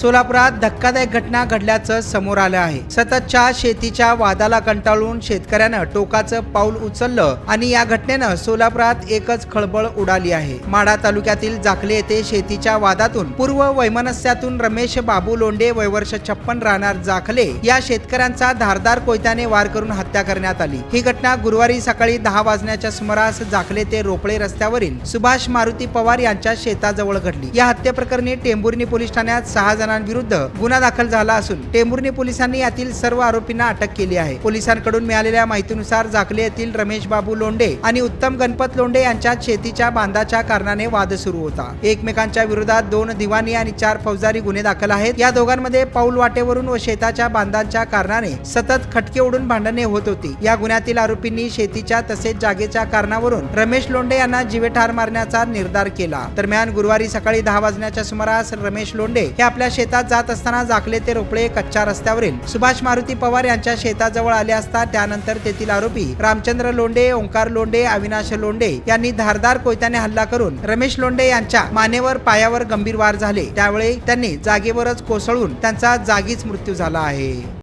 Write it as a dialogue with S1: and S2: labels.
S1: सोलापुरात धक्कादायक घटना घडल्याचं समोर आलं आहे. सततच्या शेतीच्या वादाला कंटाळून शेतकऱ्यानं टोकाचं पाऊल उचललं आणि या घटनेनं सोलापुरात एकच खळबळ उडाली आहे. माढा तालुक्यातील जाखले येथे शेतीच्या वादातून पूर्व वैमनस्यातून रमेश बाबू लोंडे वयवर्ष छप्पन राहणार जाखले या शेतकऱ्यांचा धारदार कोयत्याने वार करून हत्या करण्यात आली. ही घटना गुरुवारी सकाळी दहा वाजण्याच्या सुमारास जाखले ते रोपळे रस्त्यावरील सुभाष मारुती पवार यांच्या शेताजवळ घडली. या हत्येप्रकरणी टेंभुर्णी पोलीस ठाण्यात सहा जण जणांविरुद्ध गुन्हा दाखल झाला असून टेंभुर्णी पोलिसांनी यातील सर्व आरोपींना अटक केली आहे. पोलिसांकडून मिळालेल्या माहितीनुसार झाकले येथील रमेश बाबू लोंडे आणि उत्तम गणपत लोंडे यांच्यात शेतीच्या बांधाच्या कारणाने वाद सुरू होता. एकमेकांच्या विरोधात दोन दिवाणी आणि चार फौजदारी गुन्हे दाखल आहेत. या दोघांमध्ये पाऊल वाटेवरून व शेताच्या बांधांच्या कारणाने सतत खटके उडून भांडणे होत होती. या गुन्ह्यातील आरोपींनी शेतीच्या तसेच जागेच्या कारणावरून रमेश लोंडे यांना जीवे ठार मारण्याचा निर्धार केला. दरम्यान गुरुवारी सकाळी दहा वाजण्याच्या सुमारास रमेश लोंडे हे आपल्या शेतात जात असताना जाखले ते रोपळे कच्च्या रस्त्यावरील. सुभाष मारुती पवार यांच्या शेताजवळ आले असता त्यानंतर तेथील आरोपी रामचंद्र लोंडे ओंकार लोंडे अविनाश लोंडे यांनी धारदार कोयत्याने हल्ला करून रमेश लोंडे यांच्या मानेवर पायावर गंभीर वार झाले. त्यावेळी त्यांनी जागेवरच कोसळून त्यांचा जागीच मृत्यू झाला आहे.